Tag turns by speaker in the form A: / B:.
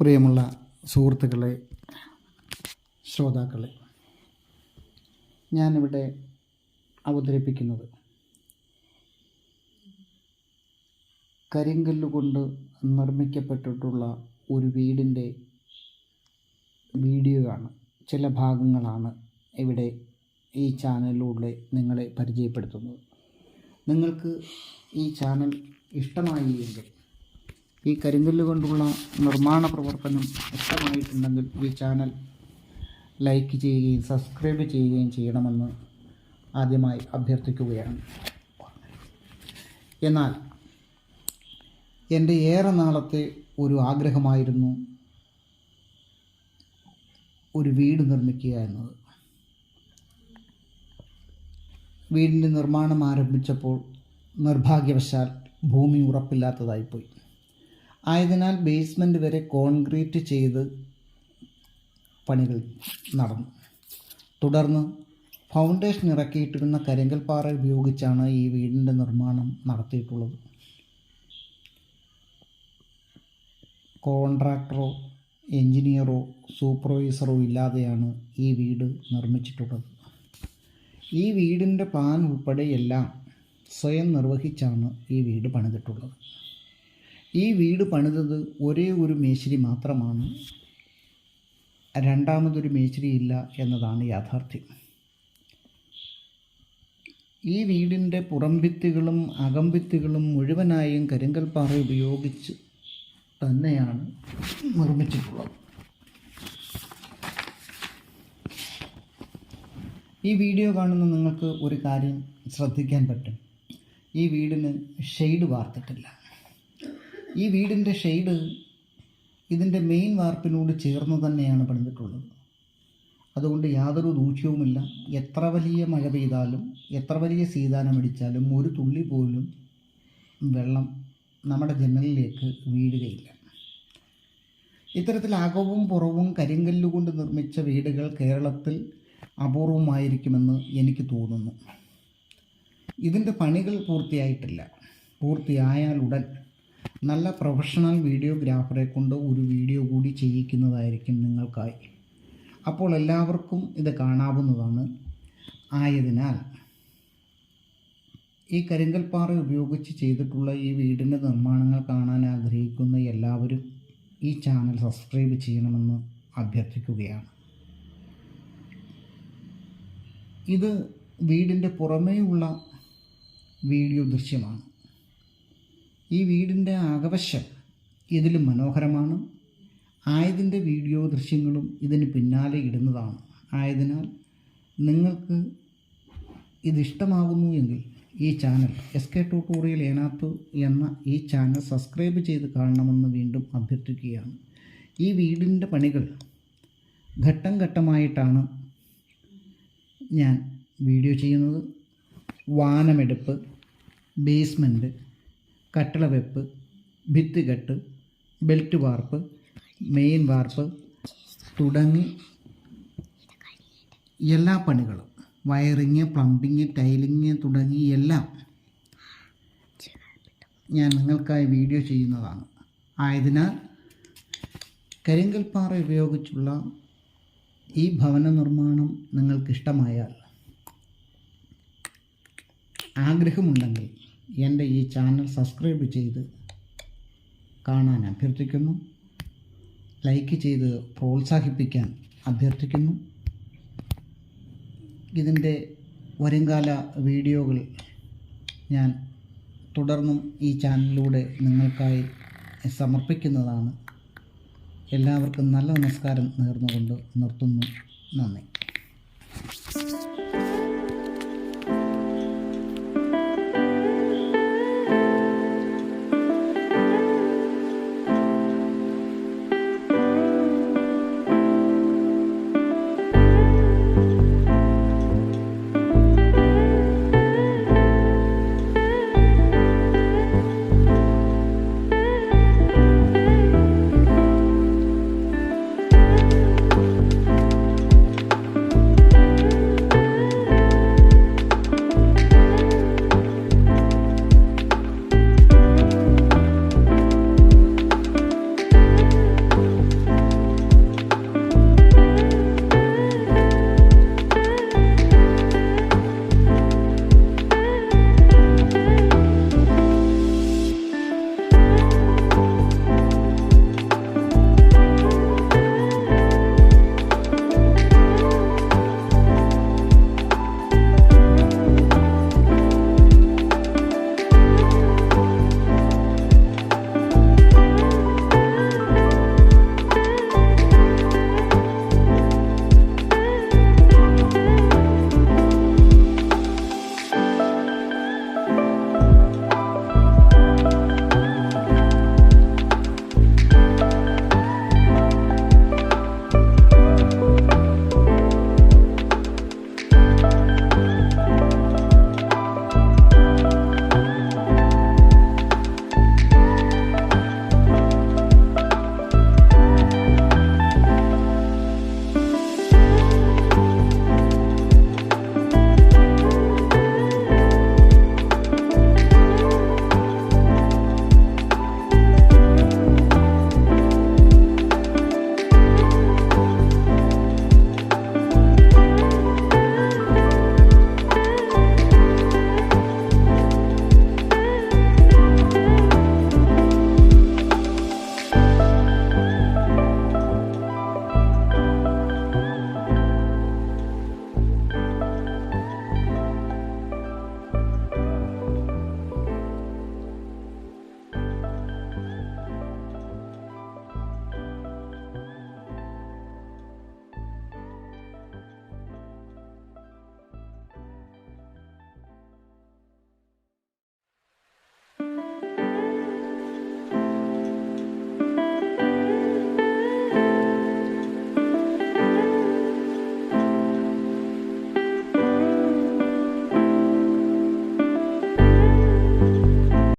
A: പ്രിയമുള്ള സുഹൃത്തുക്കളെ ശ്രോതാക്കളെ ഞാനിവിടെ അവതരിപ്പിക്കുന്നത് കരിങ്കല്ല് കൊണ്ട് നിർമ്മിക്കപ്പെട്ടിട്ടുള്ള ഒരു വീടിന്റെ വീഡിയോ ആണ്. ചില ഭാഗങ്ങളാണ് ഇവിടെ ഈ ചാനലിലൂടെ നിങ്ങളെ പരിചയപ്പെടുത്തുന്നത്. നിങ്ങൾക്ക് ഈ ചാനൽ ഇഷ്ടമായി എങ്കിൽ ഈ കരിങ്കല്ല് കൊണ്ടുള്ള നിർമ്മാണ പ്രവർത്തനം വ്യക്തമായിട്ടുണ്ടെങ്കിൽ ഈ ചാനൽ ലൈക്ക് ചെയ്യുകയും സബ്സ്ക്രൈബ് ചെയ്യുകയും ചെയ്യണമെന്ന് ആദ്യമായി അഭ്യർത്ഥിക്കുകയാണ്. എന്നാൽ എന്റെ ഏറെ നാളത്തെ ഒരു ആഗ്രഹമായിരുന്നു ഒരു വീട് നിർമ്മിക്കുക എന്നത്. വീടിന്റെ നിർമ്മാണം ആരംഭിച്ചപ്പോൾ നിർഭാഗ്യവശാൽ ഭൂമി ഉറപ്പില്ലാത്തതായിപ്പോയി. ആയതിനാൽ ബേസ്മെന്റ് വരെ കോൺക്രീറ്റ് ചെയ്ത് പണികൾ നടന്നു. തുടർന്ന് ഫൗണ്ടേഷൻ ഇറക്കിയിട്ടിരുന്ന കരിങ്കൽപ്പാറ ഉപയോഗിച്ചാണ് ഈ വീടിന്റെ നിർമ്മാണം നടത്തിയിട്ടുള്ളത്. കോൺട്രാക്ടറോ എഞ്ചിനീയറോ സൂപ്പർവൈസറോ ഇല്ലാതെയാണ് ഈ വീട് നിർമ്മിച്ചിട്ടുള്ളത്. ഈ വീടിന്റെ പ്ലാൻ ഉൾപ്പെടെ എല്ലാം സ്വയം നിർവഹിച്ചാണ് ഈ വീട് പണിതിട്ടുള്ളത്. ഈ വീട് പണിതത് ഒരേ ഒരു മേശിരി മാത്രമാണ്. രണ്ടാമതൊരു മേശിരി ഇല്ല എന്നതാണ് യാഥാർത്ഥ്യം. ഈ വീടിന്റെ പുറംഭിത്തികളും അകംഭിത്തികളും മുഴുവനായും കരിങ്കൽപ്പാറ ഉപയോഗിച്ച് തന്നെയാണ് നിർമ്മിച്ചിട്ടുള്ളത്. ഈ വീഡിയോ കാണുന്ന നിങ്ങൾക്ക് ഒരു കാര്യം ശ്രദ്ധിക്കാൻ പറ്റും. ഈ വീടിന് ഷെയ്ഡ് വാർത്തിട്ടില്ല. ഈ വീടിന്റെ ഷെയ്ഡ് ഇതിന്റെ മെയിൻ വാർപ്പിനോട് ചേർന്ന് തന്നെയാണ് പണിതിട്ടുള്ളത്. അതുകൊണ്ട് യാതൊരു ദൂഷ്യവുമില്ല. എത്ര വലിയ മഴ പെയ്താലും എത്ര വലിയ സീതാനം അടിച്ചാലും ഒരു തുള്ളി പോലും വെള്ളം നമ്മുടെ ജനലിലേക്ക് വീഴുകയില്ല. ഇത്തരത്തിൽ അകവും പുറവും കരിങ്കല്ലുകൊണ്ട് നിർമ്മിച്ച വീടുകൾ കേരളത്തിൽ അപൂർവമായിരിക്കുമെന്ന് എനിക്ക് തോന്നുന്നു. ഇതിന്റെ പണികൾ പൂർത്തിയായിട്ടില്ല. പൂർത്തിയായാൽ ഉടൻ നല്ല പ്രൊഫഷണൽ വീഡിയോഗ്രാഫറെ കൊണ്ട് ഒരു വീഡിയോ കൂടി ചെയ്യിക്കുന്നതായിരിക്കും നിങ്ങൾക്കായി. അപ്പോൾ എല്ലാവർക്കും ഇത് കാണാവുന്നതാണ്. ആയതിനാൽ ഈ കരിങ്കൽപ്പാറ ഉപയോഗിച്ച് ചെയ്തിട്ടുള്ള ഈ വീടിന്റെ നിർമ്മാണങ്ങൾ കാണാൻ ആഗ്രഹിക്കുന്ന എല്ലാവരും ഈ ചാനൽ സബ്സ്ക്രൈബ് ചെയ്യണമെന്ന് അഭ്യർത്ഥിക്കുകയാണ്. ഇത് വീടിന്റെ പുറമേയുള്ള വീഡിയോ ദൃശ്യമാണ്. ഈ വീടിന്റെ ആകവശം ഇതിലും മനോഹരമാണ്. ആയതിന്റെ വീഡിയോ ദൃശ്യങ്ങളും ഇതിന് പിന്നാലെ ഇടുന്നതാണ്. ആയതിനാൽ നിങ്ങൾക്ക് ഇതിഷ്ടമാകുന്നു എങ്കിൽ ഈ channel S K tutorial Enathu എന്ന ഈ ചാനൽ സബ്സ്ക്രൈബ് ചെയ്ത് കാണണമെന്ന് വീണ്ടും അഭ്യർത്ഥിക്കുകയാണ്. ഈ വീടിന്റെ പണികൾ ഘട്ടം ഘട്ടമായിട്ടാണ് ഞാൻ വീഡിയോ ചെയ്യുന്നത്. വാനമെടുപ്പ് ബേസ്മെന്റ് കട്ടള വെപ്പ് ഭിത്തികെട്ട് ബെൽറ്റ് വാർപ്പ് മെയിൻ വാർപ്പ് തുടങ്ങി എല്ലാ പണികളും. വയറിങ് പ്ലംബിങ് ടൈലിങ് തുടങ്ങി എല്ലാം ഞാൻ നിങ്ങൾക്കായി വീഡിയോ ചെയ്യുന്നതാണ്. ആയതിനാൽ കരിങ്കൽപ്പാറ ഉപയോഗിച്ചുള്ള ഈ ഭവന നിർമ്മാണം നിങ്ങൾക്കിഷ്ടമായാൽ ആഗ്രഹമുണ്ടെങ്കിൽ എന്റെ ഈ ചാനൽ സബ്സ്ക്രൈബ് ചെയ്ത് കാണാൻ അഭ്യർത്ഥിക്കുന്നു. ലൈക്ക് ചെയ്ത് പ്രോത്സാഹിപ്പിക്കാൻ അഭ്യർത്ഥിക്കുന്നു. ഇതിന്റെ വരുംകാല വീഡിയോകൾ ഞാൻ തുടർന്നും ഈ ചാനലിലൂടെ നിങ്ങൾക്കായി സമർപ്പിക്കുന്നതാണ്. എല്ലാവർക്കും നല്ല നമസ്കാരം നേർന്നുകൊണ്ട് നിർത്തുന്നു. നന്ദി.